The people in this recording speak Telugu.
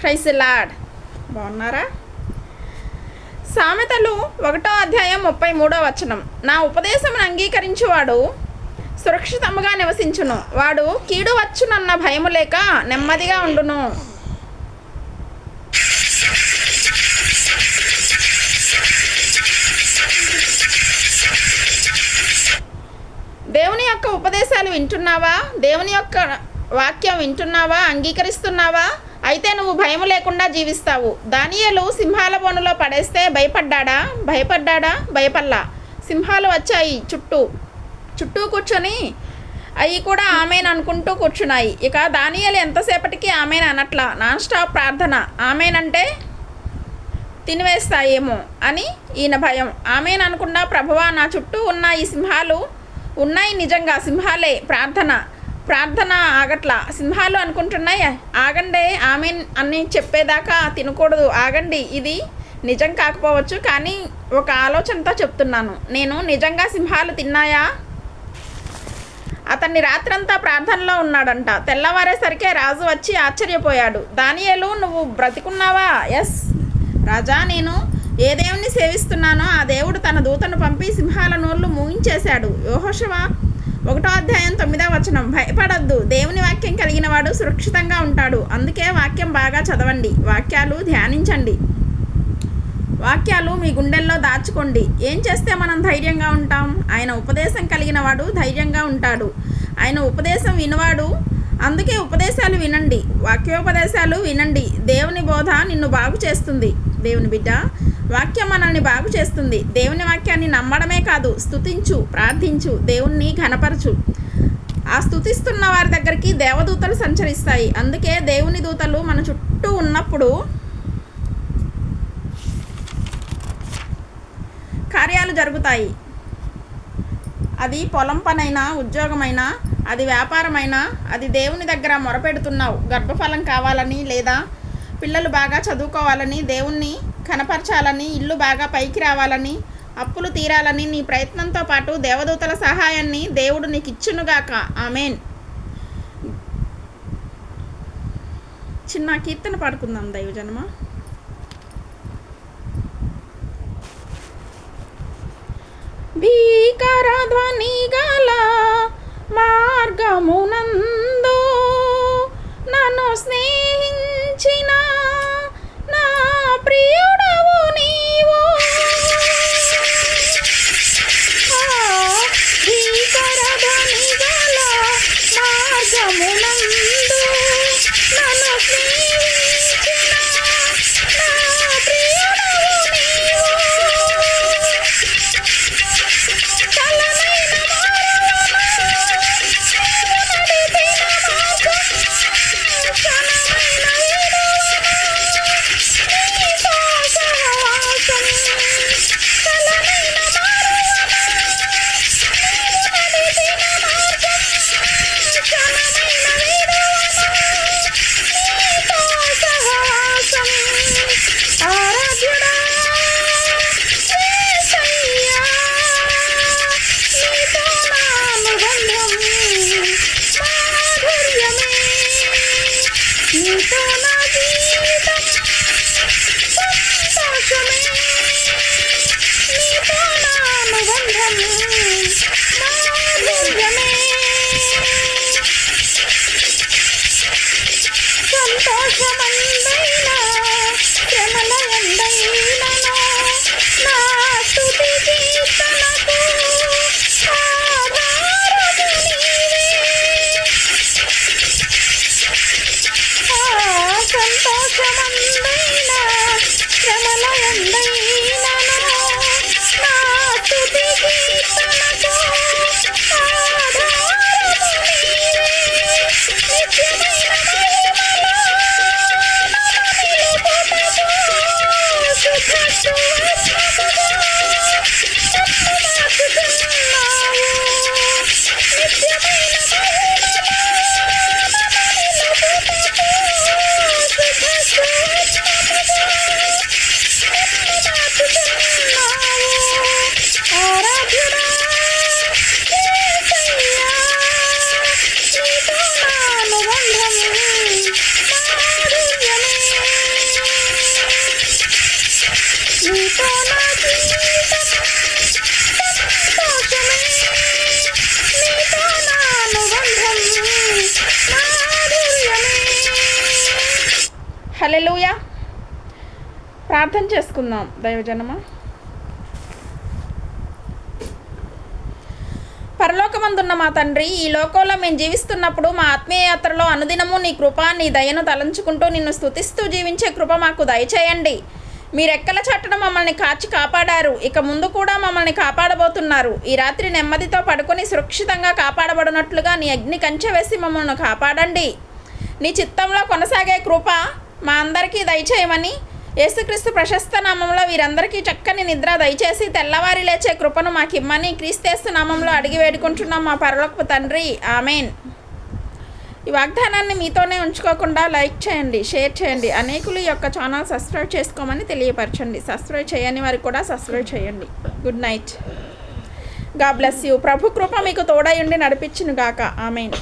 ఫ్రైస్ లాడ్ బాగున్నారా? సామెతలు ఒకటో అధ్యాయం ముప్పై మూడో వచనం. నా ఉపదేశమును అంగీకరించువాడు సురక్షితముగా నివసించును. వాడు కీడు వచ్చునన్న భయము లేక నెమ్మదిగా ఉండును. దేవుని యొక్క ఉపదేశాలు వింటున్నావా? దేవుని యొక్క వాక్యం వింటున్నావా? అంగీకరిస్తున్నావా? అయితే నువ్వు భయం లేకుండా జీవిస్తావు. దానియలు సింహాల బోనులో పడేస్తే భయపడ్డాడా? భయపడ్డాడా? భయపల్లా సింహాలు వచ్చాయి చుట్టూ. చుట్టూ కూర్చొని అవి కూడా ఆమెను అనుకుంటూ కూర్చున్నాయి. ఇక దానియలు ఎంతసేపటికి ఆమెను అనట్లా? నాన్ స్టాప్ ప్రార్థన. ఆమెనంటే తినివేస్తాయేమో అని ఈయన భయం. ఆమెను అనుకున్నా ప్రభువా నా చుట్టూ ఉన్న ఈ సింహాలు ఉన్నాయి నిజంగా సింహాలే ప్రార్థన. ప్రార్థన ఆగట్లా. సింహాలు అనుకుంటున్నాయి? ఆగండి ఆమె అని చెప్పేదాకా తినకూడదు. ఆగండి ఇది నిజం కాకపోవచ్చు కానీ ఒక ఆలోచనతో చెప్తున్నాను. నేను నిజంగా సింహాలు తిన్నాయా? అతన్ని రాత్రంతా ప్రార్థనలో ఉన్నాడంట. తెల్లవారేసరికే రాజు వచ్చి ఆశ్చర్యపోయాడు. దానియేలు నువ్వు బ్రతికున్నావా? ఎస్ రాజా నేను ఏ దేవుణ్ణి సేవిస్తున్నానో ఆ దేవుడు తన దూతను పంపి సింహాల నోళ్ళు మూయించేశాడు. యోహోషవా ఒకటో అధ్యాయం తొమ్మిదో వచనం. భయపడద్దు. దేవుని వాక్యం కలిగిన వాడు సురక్షితంగా ఉంటాడు. అందుకే వాక్యం బాగా చదవండి. వాక్యాలు ధ్యానించండి. వాక్యాలు మీ గుండెల్లో దాచుకోండి. ఏం చేస్తే మనం ధైర్యంగా ఉంటాం? ఆయన ఉపదేశం కలిగిన వాడు ధైర్యంగా ఉంటాడు. ఆయన ఉపదేశం వినవాడు. అందుకే ఉపదేశాలు వినండి. వాక్యోపదేశాలు వినండి. దేవుని బోధ నిన్ను బాగు చేస్తుంది. దేవుని బిడ్డ వాక్యం మనల్ని బాగు చేస్తుంది. దేవుని వాక్యాన్ని నమ్మడమే కాదు స్థుతించు ప్రార్థించు దేవుణ్ణి ఘనపరచు. ఆ స్థుతిస్తున్న వారి దగ్గరికి దేవదూతలు సంచరిస్తాయి. అందుకే దేవుని దూతలు మన చుట్టూ ఉన్నప్పుడు కార్యాలు జరుగుతాయి. అది పొలం పనైనా ఉద్యోగమైనా అది వ్యాపారమైనా అది దేవుని దగ్గర మొరపెడుతున్నావు. గర్భఫలం కావాలని లేదా పిల్లలు బాగా చదువుకోవాలని దేవుణ్ణి కనపరచాలని ఇల్లు బాగా పైకి రావాలని అప్పులు తీరాలని నీ ప్రయత్నంతో పాటు దేవదూతల సహాయాన్ని దేవుడు నీకు ఇచ్చునుగాక ఆమెన్. చిన్న కీర్తన పాడుకుందాం దైవజనమా. భీకర ధ్వని గల మార్గమునంద సంతోషమందైనా శ్రమలయందైనను హలెలుయా ప్రార్థన చేసుకుందాం దైవజనమ. పరలోకమందున్న మా తండ్రి ఈ లోకంలో మేము జీవిస్తున్నప్పుడు మా ఆత్మీయ యాత్రలో అనుదినము నీ కృప నీ దయను తలంచుకుంటూ నిన్ను స్తుతిస్తూ జీవించే కృప మాకు దయచేయండి. మీరెక్కల చట్టన మమ్మల్ని కాచి కాపాడారు ఇక ముందు కూడా మమ్మల్ని కాపాడబోతున్నారు. ఈ రాత్రి నెమ్మదితో పడుకొని సురక్షితంగా కాపాడబడినట్లుగా నీ అగ్ని కంచె వేసి మమ్మల్ని కాపాడండి. నీ చిత్తంలో కొనసాగే కృప మా అందరికీ దయచేయమని యేసుక్రీస్తు ప్రశస్త నామంలో వీరందరికీ చక్కని నిద్ర దయచేసి తెల్లవారి లేచే కృపను మాకిమ్మని క్రీస్తేస్తు నామంలో అడిగి వేడుకుంటున్నాం మా పరలోకపు తండ్రి. ఆమెన్. ఈ వాగ్దానాన్ని మీతోనే ఉంచుకోకుండా లైక్ చేయండి షేర్ చేయండి అనేకులు ఈ యొక్క ఛానల్ సబ్స్క్రైబ్ చేసుకోమని తెలియపరచండి. సబ్స్క్రైబ్ చేయని వారికి కూడా సబ్స్క్రైబ్ చేయండి. Good night. God bless you. ప్రభు కృప మీకు తోడై ఉండి నడిపించును గాక ఆమెన్.